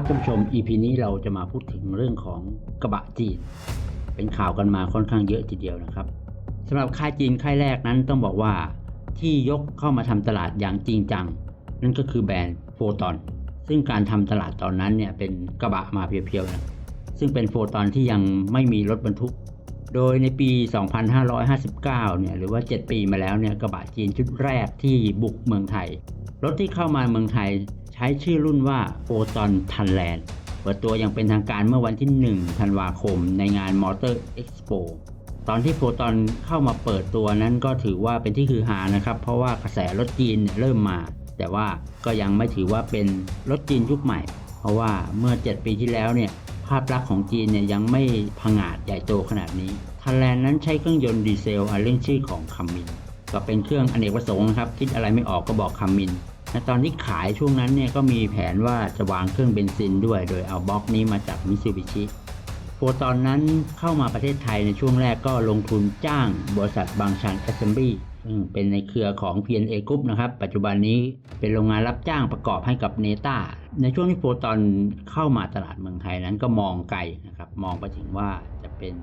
ครับท่านผู้ชม EP นี้เราจะมาพูดถึงเรื่องของกระบะจีน เป็นข่าวกันมาค่อนข้างเยอะทีเดียวนะครับสำหรับค่ายจีนค่ายแรกนั้นต้องบอกว่าที่ยกเข้ามาทำตลาดอย่างจริงจัง นั่นก็คือแบรนด์โฟตอน ซึ่งการทำตลาดตอนนั้นเนี่ยเป็นกระบะมาเพียวๆนะซึ่งเป็นโฟตอนที่ยังไม่มีรถบรรทุก โดยในปี 2559 เนี่ยหรือว่า 7 ปีมาแล้วเนี่ยกระบะจีนชุดแรกที่บุกเมืองไทย รถที่เข้ามาเมืองไทย ช้ชื่อรุ่นว่าโฟตอนทันแลนด์เปิดตัวอย่างเป็นทางการเมื่อวันที่ 1 ธันวาคมในงาน Motor Expo ตอนที่โฟตอนเข้ามาเปิดตัวนั้นก็ถือว่าเป็นที่คือฮานะครับ เพราะว่ากระแสรถจีนเริ่มมา แต่ว่าก็ยังไม่ถือว่าเป็นรถจีนยุคใหม่ เพราะว่าเมื่อ 7 ปีที่แล้วเนี่ยภาพลักษณ์ของจีนเนี่ยยังไม่ผงาดใหญ่โตขนาดนี้ทันแลนด์นั้นใช้เครื่องยนต์ดีเซลอันเรื่องชื่อของคัมมินก็เป็นเครื่องอเนกประสงค์นะครับ คิดอะไรไม่ออกก็บอกคัมมิน ในตอนที่ขายช่วงนั้นเนี่ยก็มีแผนว่าจะวางเครื่องเบนซินด้วย โดยเอาบล็อกนี้มาจากมิซูบิชิโฟตอนนั้นเข้ามาประเทศไทยในช่วงแรกก็ลงทุนจ้างบริษัทบางชันแอสเซมบลีซึ่งเป็นในเครือของ P&A Group นะครับ ปัจจุบันนี้เป็นโรงงานรับจ้างประกอบให้กับเนต้าในช่วงที่โฟตอนเข้ามาตลาดเมืองไทยนั้นก็มองไกลนะครับ มองไปถึงว่าจะเป็น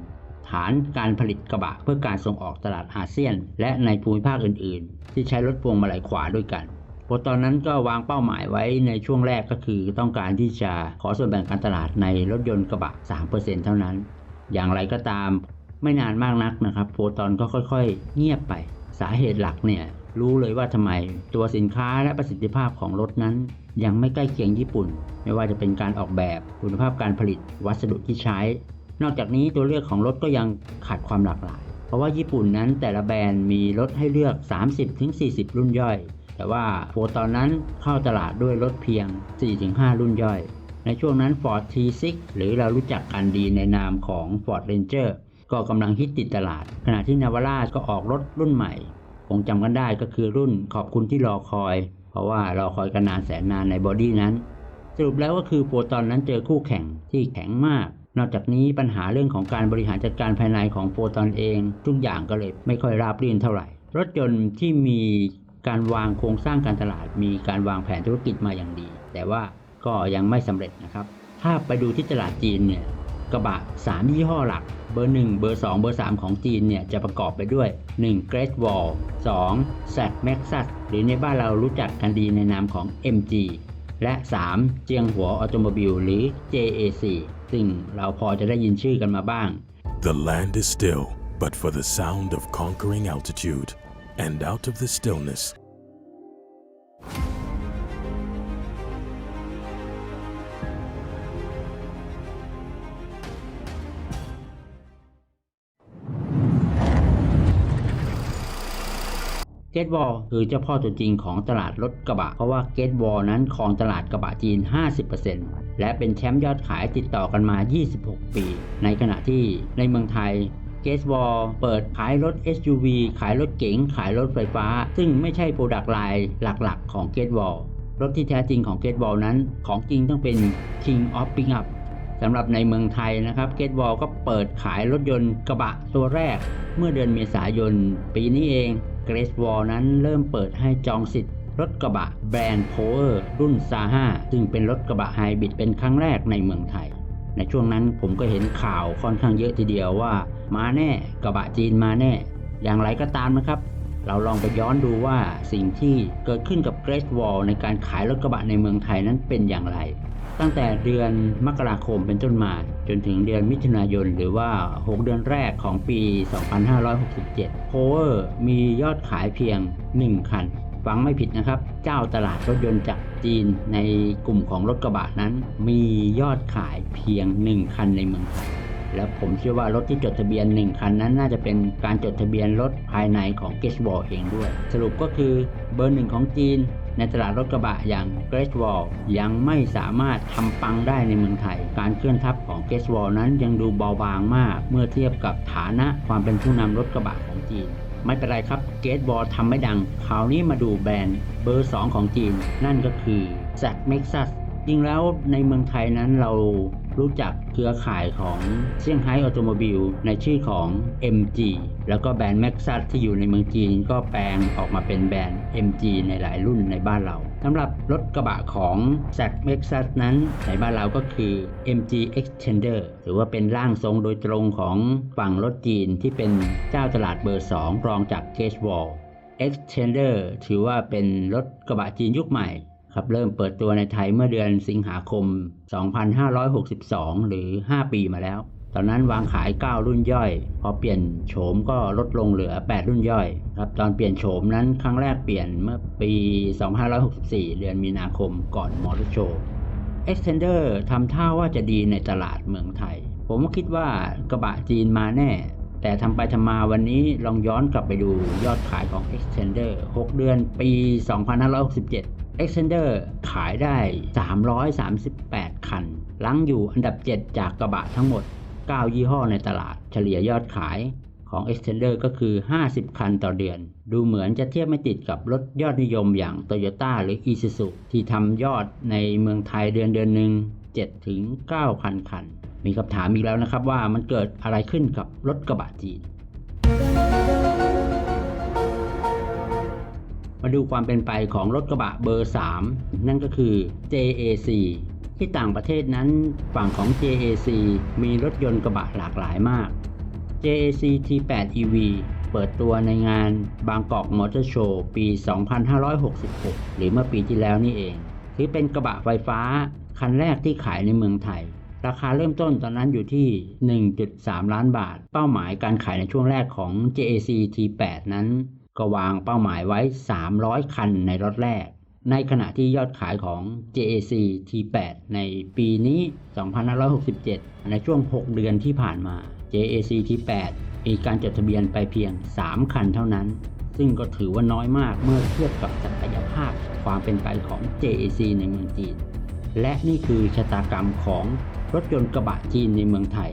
ฐานการผลิตกระบะเพื่อการส่งออกตลาดอาเซียน และในภูมิภาคอื่น ๆ ที่ใช้รถพวงมาลัยขวาด้วยกัน โปรตอนนั้นก็วางเป้าหมายไว้ในช่วงแรกก็คือต้องการที่จะขอส่วนแบ่งการตลาดในรถยนต์กระบะ 3%เท่านั้น อย่างไรก็ตามไม่นานมากนักนะครับโปรตอนก็ค่อยๆ เงียบไป สาเหตุหลักเนี่ยรู้เลยว่าทำไมตัวสินค้าและประสิทธิภาพของรถนั้น ยังไม่ใกล้เคียงญี่ปุ่น ไม่ว่าจะเป็นการออกแบบคุณภาพการผลิตวัสดุที่ใช้ นอกจากนี้ตัวเลือกของรถก็ยังขาดความหลากหลาย เพราะว่าญี่ปุ่นนั้นแต่ละแบรนด์มีรถให้เลือก 30-40 รุ่นย่อย แต่ว่าโฟตอนนั้นเข้าตลาดด้วยรถเพียง 4-5 รุ่นย่อย ในช่วงนั้น Ford T6 หรือเรารู้จักกันดีในนามของ Ford Ranger ก็กำลังฮิตติดตลาด ขณะที่ Navara ก็ออกรถรุ่นใหม่ คงจำกันได้ก็คือรุ่นขอบคุณที่รอคอย เพราะว่ารอคอยกันนานแสนนานในบอดี้นั้น สรุปแล้วก็คือโฟตอนนั้นเจอคู่แข่งที่แข็งมาก นอกจากนี้ปัญหาเรื่องของการบริหารจัดการภายในของโฟตอนเอง ทุกอย่างก็เลยไม่ค่อยราบรื่นเท่าไหร่ รถยนต์ที่มี การวางโครงสร้างการตลาด มีการวางแผนธุรกิจมาอย่างดี แต่ว่าก็ยังไม่สำเร็จนะครับ ถ้าไปดูที่ตลาดจีนเนี่ยกระบะ 3 ยี่ห้อหลัก เบอร์ 1 เบอร์ 2 เบอร์ 3 ของจีนเนี่ยจะประกอบไปด้วย 1. Great Wall 2. z Maxus หรือในบ้านเรารู้จักกันดีในนามของ MG และ 3. เจียงหัวออโตโมบิลหรือ JAC ซึ่งเราพอจะได้ยินชื่อกันมาบ้าง The land is still, but for the sound of conquering altitude. And out of the stillness, เกตวอลคือเจ้าพ่อตัวจริงของตลาดรถกระบะ เพราะว่าเกตวอลนั้นครองตลาดกระบะจีน 50%และเป็นแชมป์ยอดขายติดต่อกันมา 26 ปี ในขณะที่ในเมืองไทย เก t วอลเปิดขายรถ SUV ขายรถเก๋ง ขายรถไฟฟ้า ซึ่งไม่ใช่โปรดักต์ไลน์หลักๆ ของเก t วอลรถที่แท้จริงของเก t วอลนั้น ของจริงต้องเป็น King of Pickup สำหรับในเมืองไทยนะครับเก t วอลก็เปิดขายรถยนต์กระบะตัวแรก เมื่อเดือนเมษายน ปีนี้เองเกร t วอลนั้นเริ่มเปิดให้จองสิทธิ์ รถกระบะแบรนด์โพเออร์รุ่นซา5ซึ่งเป็นรถกระบะไฮบริดเป็นครั้งแรกในเมืองไทย ในช่วงนั้นผมก็เห็นข่าวค่อนข้างเยอะทีเดียวว่า มาแน่กระบะจีนมาแน่ อย่างไรก็ตามนะครับ เราลองไปย้อนดูว่าสิ่งที่เกิดขึ้นกับเกร t วอลในการขายรถกระบะในเมืองไทยนั้นเป็นอย่างไร ตั้งแต่เดือนมกราคมเป็นต้นมา จนถึงเดือนมิถุนายน หรือว่า 6 เดือนแรกของปี 2567 p o w e r มียอดขายเพียง 1 คันฟังไม่ผิดนะครับ เจ้าตลาดรถยนต์จากจีนในกลุ่มของรถกระบะนั้น มียอดขายเพียง 1 คันในเมืองไทย แล้วผมเชื่อว่ารถที่จดทะเบียน 1 คันนั้นน่าจะเป็นการจดทะเบียนรถภายในของ g e t w a l เองด้วย สรุปก็คือเบอร์หนึ่งของจีนในตลาดรถกระบะอย่าง g r a t Wall ยังไม่สามารถทำปังได้ในเมืองไทย การเคลื่อนทับของ g r a t Wall นั้นยังดูเบาบางมาก เมื่อเทียบกับฐานะความเป็นผู้นำรถกระบะของจีน ไม่เป็นไรครับ g a t e w a l l ทำไม่ดัง คราวนี้มาดูแบรนด์เบอร์ 2 ของจีน นั่นก็คือ z m e x u s จริงแล้วในเมืองไทยนั้นเรา รู้จักเครือข่ายของเซี่ยงไฮ้ออโตโมบิลในชื่อของ MG แล้วก็แบรนด์ m a x u s ที่อยู่ในเมืองจีนก็แปลงออกมาเป็นแบรนด์ MG ในหลายรุ่นในบ้านเราทำหรับรถกระบะของ z m e x u s นั้นในบ้านเราก็คือ MG Extender ถือว่าเป็นร่างทรงโดยตรงของฝั่งรถจีนที่เป็นเจ้าตลาดเบอร์ 2 รองจาก g a g e Wall Extender ถือว่าเป็นรถกระบะจีนยุคใหม่ ครับเริ่มเปิดตัวในไทยเมื่อเดือนสิงหาคม 2562 หรือ 5 ปีมาแล้ว ตอนนั้นวางขาย 9 รุ่นย่อย พอเปลี่ยนโฉมก็ลดลงเหลือ 8 รุ่นย่อยครับตอนเปลี่ยนโฉมนั้นครั้งแรกเปลี่ยนเมื่อปี 2564 เดือนมีนาคมก่อนมอเตอร์โชว์ Extender ทำท่าว่าจะดีในตลาดเมืองไทย ผมก็คิดว่ากระบะจีนมาแน่ แต่ทำไปทำมาวันนี้ลองย้อนกลับไปดูยอดขายของ Extender 6 เดือนปี 2567 Extender ขายได้ 338 คัน ลังอยู่อันดับ 7 จากกระบะทั้งหมด 9 ยี่ห้อในตลาด เฉลี่ยยอดขายของ Extender ก็คือ 50 คันต่อเดือน ดูเหมือนจะเทียบไม่ติดกับรถยอดนิยมอย่าง Toyota หรือ Isuzu ที่ทำยอดในเมืองไทยเดือนเดือนหนึ่ง7ถึง9,000 คัน มีคำถามอีกแล้วนะครับว่ามันเกิดอะไรขึ้นกับรถกระบะจีน มาดูความเป็นไปของรถกระบะเบอร์ 3 นั่นก็คือ JAC ที่ต่างประเทศนั้นฝั่งของ JAC มีรถยนต์กระบะหลากหลายมาก JAC T8 EV เปิดตัวในงานบางกอกมอเตอร์โชว์ปี 2566 หรือเมื่อปีที่แล้วนี่เอง ถือเป็นกระบะไฟฟ้าคันแรกที่ขายในเมืองไทย ราคาเริ่มต้นตอนนั้นอยู่ที่ 1.3 ล้านบาท เป้าหมายการขายในช่วงแรกของ JAC T8 นั้น ก็วางเป้าหมายไว้ 300 คันในรถแรก ในขณะที่ยอดขายของ JAC T8 ในปีนี้ 2567 ในช่วง 6 เดือนที่ผ่านมา JAC T8 มีการจดทะเบียนไปเพียง 3 คันเท่านั้น ซึ่งก็ถือว่าน้อยมากเมื่อเทียบกับศักยภาพความเป็นไปของ JAC ในเมืองจีน และนี่คือชะตากรรมของรถยนต์กระบะจีนในเมืองไทย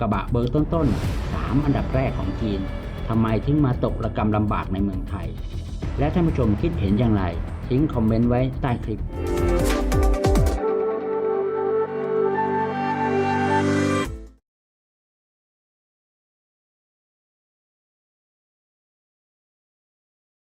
กระบะเบอร์ต้นๆ 3 อันดับแรกของจีน ทำไมถึงมาตกระกรรมลำบากในเมืองไทย และท่านผู้ชมคิดเห็นอย่างไร ทิ้งคอมเมนต์ไว้ใต้คลิป